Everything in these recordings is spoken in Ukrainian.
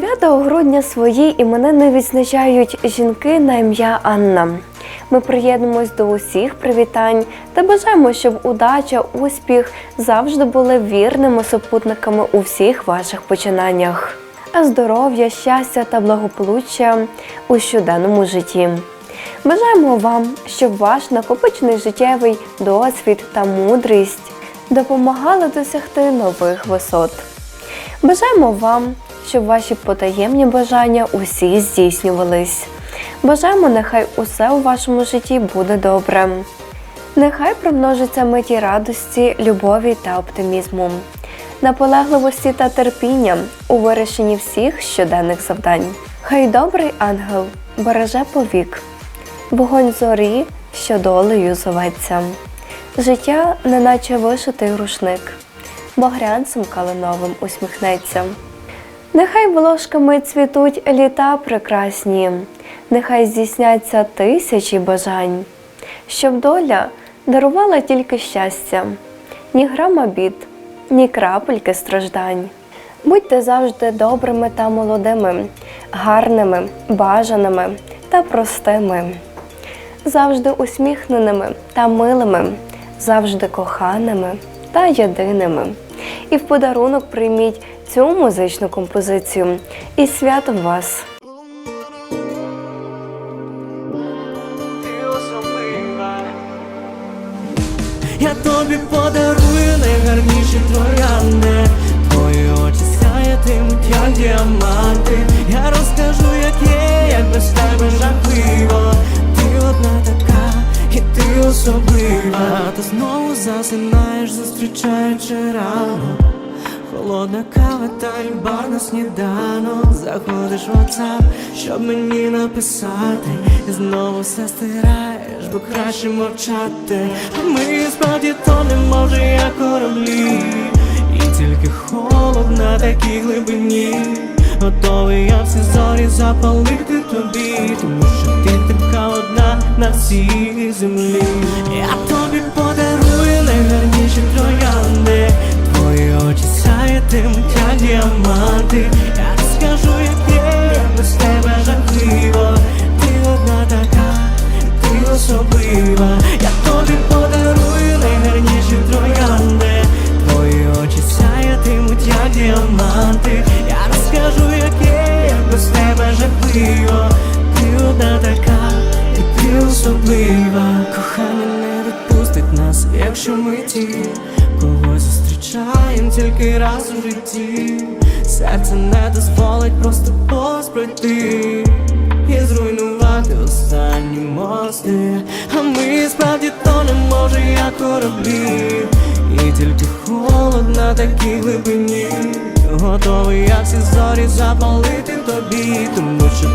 9 грудня свої іменини відзначають жінки на ім'я Анна. Ми приєднуємось до усіх привітань та бажаємо, щоб удача, успіх завжди були вірними супутниками у всіх ваших починаннях. А здоров'я, щастя та благополуччя у щоденному житті. Бажаємо вам, щоб ваш накопичений життєвий досвід та мудрість допомагали досягти нових висот. Бажаємо вам, щоб ваші потаємні бажання усі здійснювались. Бажаємо, нехай усе у вашому житті буде добре. Нехай примножиться миті радості, любові та оптимізму, наполегливості та терпіння у вирішенні всіх щоденних завдань. Хай добрий ангел береже повік, вогонь зорі, що долею зоветься. Життя, неначе вишитий рушник, багрянцем калиновим усміхнеться. Нехай волошками цвітуть літа прекрасні, нехай здійсняться тисячі бажань, щоб доля дарувала тільки щастя, ні грама бід, ні крапельки страждань. Будьте завжди добрими та молодими, гарними, бажаними та простими, завжди усміхненими та милими, завжди коханими та єдиними. І в подарунок прийміть цю музичну композицію. І святом вас! Я тобі подарую найгарніші троянди Твої очі сяятимуть, як діаманти знову засинаєш, зустрічаючи рано Холодна кава та люба на сніданок. Заходиш в WhatsApp, щоб мені написати. І знову все стираєш, бо краще мовчати. Ми справді то не може, як кораблі. І тільки холод на такій глибині. Готовий я всі зорі запалити тобі. Тому що ти така одна на всій землі особлива. Кохання не відпустить нас, якщо ми ті Когось зустрічаєм тільки раз у житті. Серце не дозволить просто пройти І зруйнувати останні мости. А ми справді то не може, як кораблі. І тільки холод на такій глибині. Готовий я всі зорі запалити тобі Тому що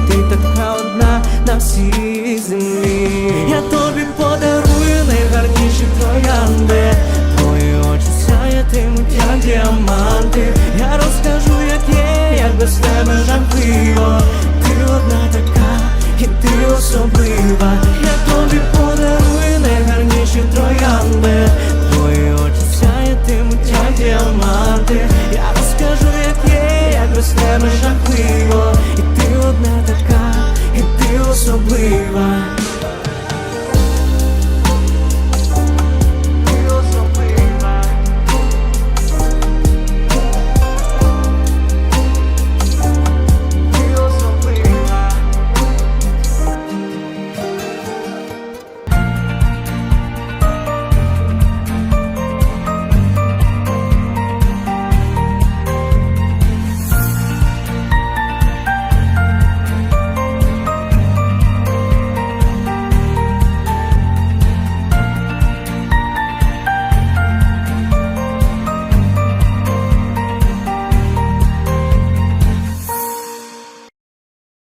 діаманти Я розкажу, як є, як без тебе жахливо. Ти одна така, і ти особлива